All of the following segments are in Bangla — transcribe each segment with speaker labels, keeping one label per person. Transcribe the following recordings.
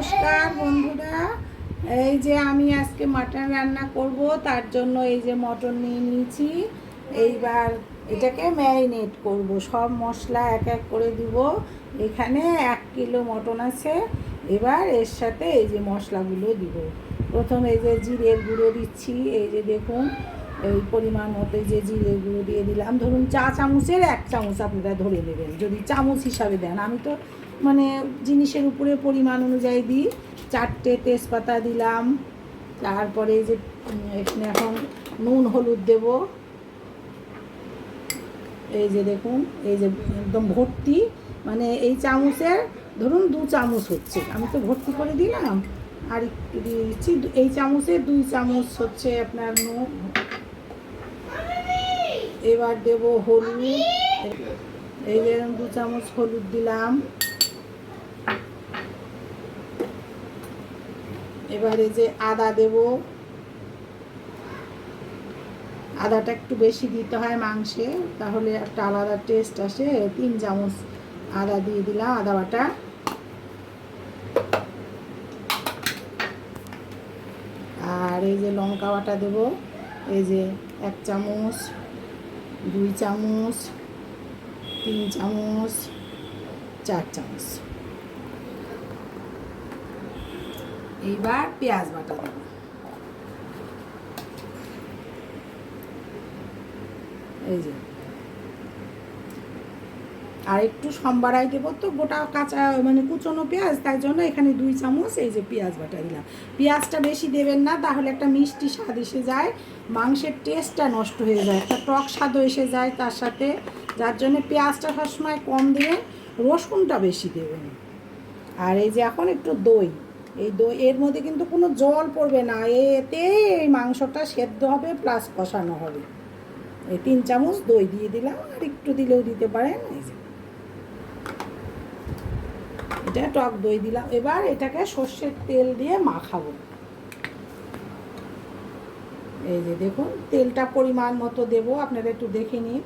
Speaker 1: নমস্কার বন্ধুরা। এই যে আমি আজকে মাটন রান্না করব, তার জন্য এই যে মটন নিয়ে নিয়েছি। এইবার এটাকে ম্যারিনেট করব, সব মশলা এক এক করে দিব। এখানে এক কিলো মটন আছে, এবার এর সাথে এই যে মশলাগুলো দিব। প্রথম এই যে জিরের গুঁড়ো দিচ্ছি, এই যে দেখুন, এই পরিমাণ মতো যে জিরে গুঁড়ো দিয়ে দিলাম। ধরুন চা চামচের এক চামচ আপনারা ধরে নেবেন, যদি চামচ হিসাবে দেন। আমি তো মানে জিনিসের উপরে পরিমাণ অনুযায়ী দিই। চারটে তেজপাতা দিলাম, তারপরে যে এখানে এখন নুন, হলুদ দেব। এই যে দেখুন, এই যে একদম ভর্তি মানে এই চামচের, ধরুন দু চামচ হচ্ছে, আমি তো ভর্তি করে দিলাম। আর একটু দিয়ে দিচ্ছি এই চামচে দুই চামচ হচ্ছে আপনার নুন। এবার দেব হলুদ। এই যে দু চামচ হলুদ দিলাম। এবারে যে আদা দেব, আদাটা একটু বেশি দিতে হয় মাংসে, তাহলে একটা আলাদা টেস্ট আসে। তিন চামচ আদা দিয়ে দিলাম, আদা বাটা। আর এই যে লঙ্কা বাটা দেব, এই যে এক চামচ, দুই চামচ, তিন চামচ, চার চামচ। এইবার পেঁয়াজ বাটা দেব। এই যে। আর একটু সম্বারাই দেবো তো, গোটা কাঁচা মানে কুচনো পেঁয়াজ, তাই জন্য এখানে দুই চামচ এই যে পেঁয়াজ বাটা দিলাম। পেঁয়াজটা বেশি দেবেন না, তাহলে একটা মিষ্টি স্বাদ এসে যায়, মাংসের টেস্টটা নষ্ট হয়ে যায়, একটা টক স্বাদও এসে যায় তার সাথে। যার জন্য পেঁয়াজটা সবসময় কম দেবেন, রসুনটা বেশি দেবেন। আর এই যে এখন একটু দই। এই দই, এর মধ্যে কিন্তু কোনো জল পড়বে না। এতে এই মাংসটা সেদ্ধ হবে প্লাস কষানো হবে। এই তিন চামচ দই দিয়ে দিলাম, আর একটু দিলেও দিতে পারেন। এই যে। এটা টক দই দিলাম। এবার এটাকে সর্ষের তেল দিয়ে মাখাবো। এই যে দেখুন, তেলটা পরিমাণ মতো দেব, আপনারা একটু দেখে নিন।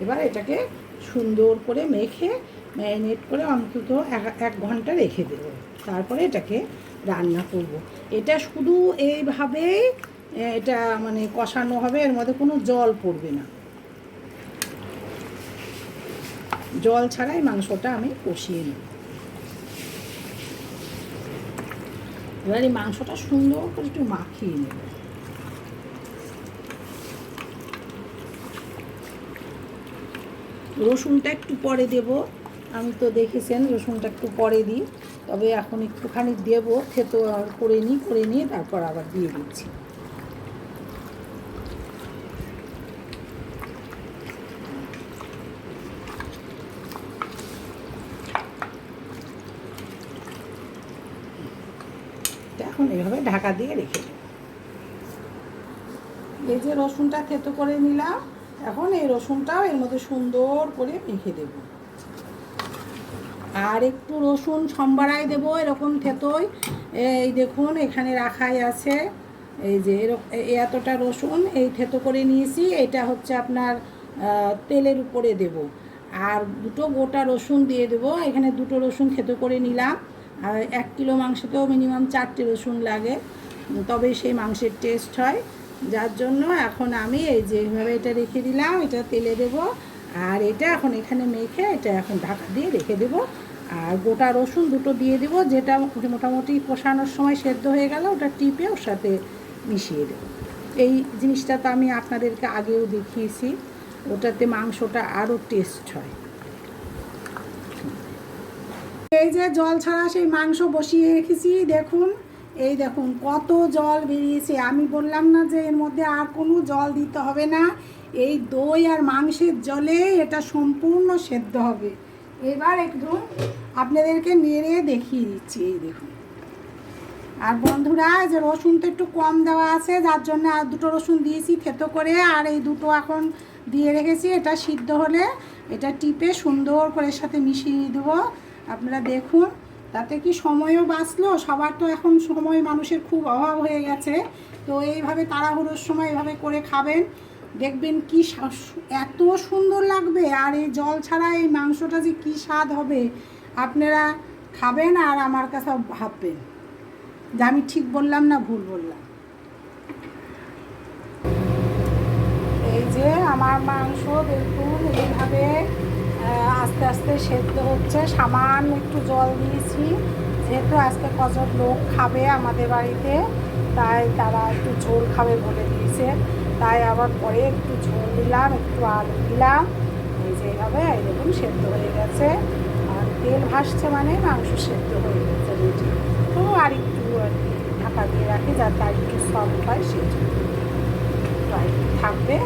Speaker 1: এবার এটাকে সুন্দর করে মেখে ম্যারিনেট করে অন্তত এক ঘণ্টা রেখে দেবো। তারপরে এটাকে রান্না করব। এটা শুধু এইভাবেই এটা মানে কষানো হবে, এর মধ্যে কোনো জল পড়বে না। জল ছাড়াই মাংসটা আমি কষিয়ে নেব। এবার এই মাংসটা সুন্দর করে একটু মাখিয়ে নেব। রসুনটা একটু পরে দেব। আমি তো দেখেছেন, রসুনটা একটু পরে দিই। তবে এখন একটুখানি দেব খেতো আর করে নিই, করে নিয়ে তারপর আবার দিয়ে দিচ্ছি। এখন এইভাবে ঢাকা দিয়ে রেখে দেব। এই যে রসুনটা থেতো করে নিলাম এখন এই রসুনটাও এর মধ্যে সুন্দর করে মেখে দেব। আর একটু রসুন সম্বারাই দেবো, এরকম থেতোই এই দেখুন, এখানে রাখাই আছে। এই যে এরক- এ- এতটা রসুন এই থেতো করে নিয়েছি, এটা হচ্ছে আপনার তেলের উপরে দেব। আর দুটো গোটা রসুন দিয়ে দেবো, এখানে দুটো রসুন থেতো করে নিলাম। আর এক কিলো মাংসতেও মিনিমাম চারটে রসুন লাগে তবে সেই মাংসের টেস্ট হয়। যার জন্য এখন আমি এই যে এইভাবে এটা রেখে দিলাম, এটা তেলে দেবো। আর এটা এখন এখানে মেখে এটা এখন ঢাকা দিয়ে রেখে দেবো। আর গোটা রসুন দুটো দিয়ে দেবো, যেটা মোটামুটি কষানোর সময় সেদ্ধ হয়ে গেল, ওটা টিপে ওর সাথে মিশিয়ে দেবো। এই জিনিসটা তো আমি আপনাদেরকে আগেও দেখিয়েছি, ওটাতে মাংসটা আরও টেস্ট হয়। এই যে জল ছাড়া সেই মাংস বসিয়ে রেখেছি, দেখুন। এই দেখুন, কত জল বেরিয়েছে। আমি বললাম না যে এর মধ্যে আর কোনো জল দিতে হবে না। এই দই আর মাংসের জলে এটা সম্পূর্ণ সেদ্ধ হবে। এবার একটু আপনাদেরকে নেড়ে দেখিয়ে দিচ্ছি, এই দেখুন। আর বন্ধুরা যে রসুন তো একটু কম দেওয়া আছে, যার জন্য আর দুটো রসুন দিয়েছি থেতো করে, আর এই দুটো এখন দিয়ে রেখেছি। এটা সিদ্ধ হলে এটা টিপে সুন্দর করে সাথে মিশিয়ে দেবো। আপনারা দেখুন তাতে কি সময়ও বাঁচলো? সবার তো এখন সময় মানুষের খুব অভাব হয়ে গেছে। তো এইভাবে তাড়াহুড়োর সময় এভাবে করে খাবেন। দেখবেন কি এত সুন্দর লাগবে। আর এই জল ছাড়া এই মাংসটা যে কী স্বাদ হবে, আপনারা খাবেন আর আমার কাছে ভাববেন। যে আমি ঠিক বললাম না ভুল বললাম? এই যে আমার মাংস, দেখুন এইভাবে আস্তে আস্তে সেদ্ধ হচ্ছে। সামান্য একটু জল দিয়েছি। যেহেতু আজকে কজন লোক খাবে আমাদের বাড়িতে, তাই তারা একটু ঝোল খাবে বলে দিয়েছে। তাই আবার পরে একটু ঝোল দিলাম একটু আলু দিলাম এই যে এইভাবে, এই দেখুন, সেদ্ধ হয়ে গেছে। আর তেল ভাসছে মানে মাংস সেদ্ধ হয়ে গেছে রুটি তো আর একটু আর কি ঢাকা দিয়ে রাখি, যাতে আর একটু সফট হয় একটু থাকবে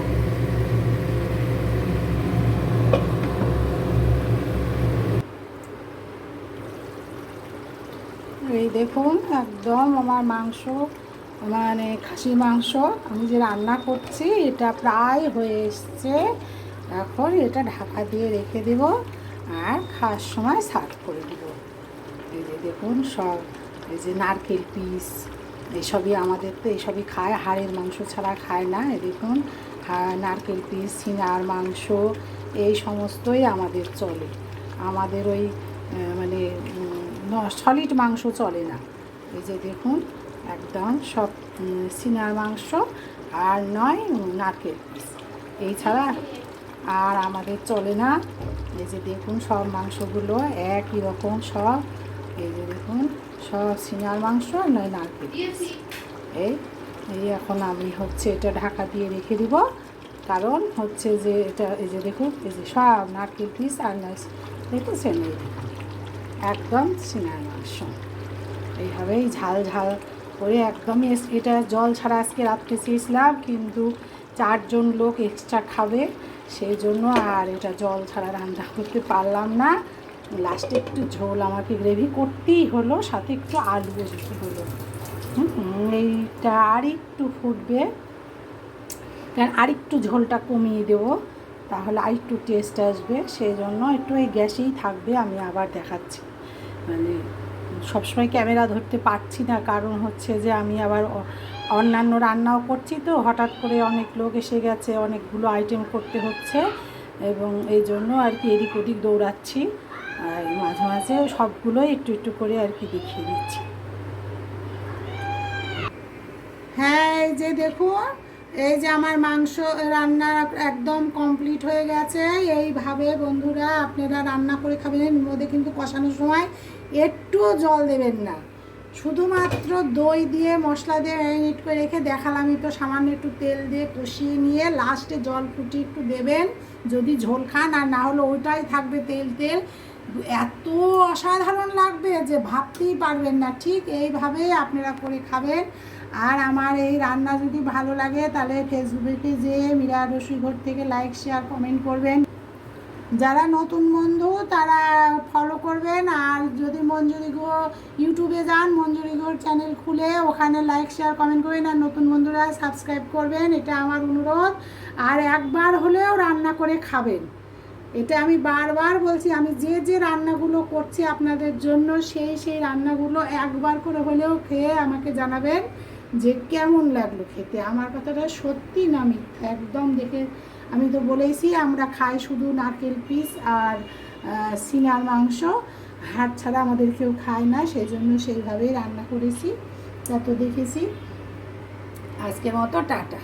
Speaker 1: এই দেখুন, একদম আমার মাংস মানে খাসি মাংস আমি যে রান্না করছি, এটা প্রায় হয়ে এসছে। এখন এটা ঢাকা দিয়ে রেখে দেব আর খাওয়ার সময় সার্ভ করে দেব। এই যে দেখুন সব, এই যে নারকেল পিস এইসবই আমাদের তো এসবই খায়, হাড়ের মাংস ছাড়া খায় না। এই দেখুন নারকেল পিস সিনার মাংস, এই সমস্তই আমাদের চলে। আমাদের ওই মানে সলিড মাংস চলে না। এই যে দেখুন, একদম সব সিনার মাংস আর নয়, নারকেল পিস। এই ছাড়া আর আমাদের চলে না। এই যে দেখুন, সব মাংসগুলো একই রকম সব। এই যে দেখুন, সব সিনার মাংস আর নয়, নারকেল এই এই এখন আমি হচ্ছে এটা ঢাকা দিয়ে রেখে দিব। কারণ হচ্ছে যে এটা, এই যে দেখুন, এই যে সব নারকেল পিস আর নয়, দেখেছেন? দেখুন একদম সিনার মাংস এইভাবেই ঝাল ঝাল করে একদমই এটা জল ছাড়া আজকে রাত্রে চেয়েছিলাম, কিন্তু চারজন লোক এক্সট্রা খাবে সেই জন্য আর এটা জল ছাড়া রান্না করতে পারলাম না। লাস্টে একটু ঝোল আমাকে গ্রেভি করতেই হলো, সাথে একটু আলু দিতে হলো। এইটা আর একটু ফুটবে। কারণ আরেকটু ঝোলটা কমিয়ে দেবো। তাহলে আরেকটু টেস্ট আসবে সেই জন্য একটু এই গ্যাসেই থাকবে, আমি আবার দেখাচ্ছি। মানে সবসময় ক্যামেরা ধরতে পারছি না, কারণ হচ্ছে যে আমি আবার অন্যান্য রান্নাও করছি তো, হঠাৎ করে অনেক লোক এসে গেছে, অনেকগুলো আইটেম করতে হচ্ছে, এবং এই জন্য আর কি এদিক ওদিক দৌড়াচ্ছি, আর মাঝে মাঝে সবগুলোই একটু একটু করে আর কি দেখিয়ে দিচ্ছি। হ্যাঁ এই যে দেখুন এই যে আমার মাংস রান্না একদম কমপ্লিট হয়ে গেছে। এইভাবে বন্ধুরা আপনারা রান্না করে খাবেন মধ্যে কিন্তু কষানোর সময় একটুও জল দেবেন না। শুধুমাত্র দই দিয়ে মশলা দিয়ে ম্যারিনেট করে রেখে দেখালাম তো সামান্য একটু তেল দিয়ে কষিয়ে নিয়ে লাস্টে জল ফুটিয়ে একটু দেবেন। যদি ঝোল খান, আর না হলে ওইটাই থাকবে তেল তেল। এত অসাধারণ লাগবে যে ভাবতেই পারবেন না। ঠিক এইভাবেই আপনারা করে খাবেন। আর আমার এই রান্না যদি ভালো লাগে, তাহলে ফেসবুকে যেয়ে মীরা রসুই ঘর থেকে লাইক শেয়ার কমেন্ট করবেন। যারা নতুন বন্ধু, তারা ফলো করবেন। আর যদি মঞ্জুরি গো ইউটিউবে যান, মঞ্জুরি গোর চ্যানেল খুলে ওখানে লাইক শেয়ার কমেন্ট করবেন। আর নতুন বন্ধুরা সাবস্ক্রাইব করবেন। এটা আমার অনুরোধ। আর একবার হলেও রান্না করে খাবেন। এটা আমি বারবার বলছি, আমি যে যে রান্নাগুলো করছি আপনাদের জন্য, সেই সেই রান্নাগুলো একবার করে হলেও খেয়ে আমাকে জানাবেন। যে কেমন লাগল খেতে? আমার কথাটা সত্যি না মিথ্যা, একদম দেখে আমি তো বলেইছি, আমরা খাই শুধু নারকেল পিস আর সিনার মাংস। হাট ছাড়া আমাদের কেউ খায় না সেই জন্য সেইভাবেই রান্না করেছি যত দেখেছি। আজকের মতো টাটা।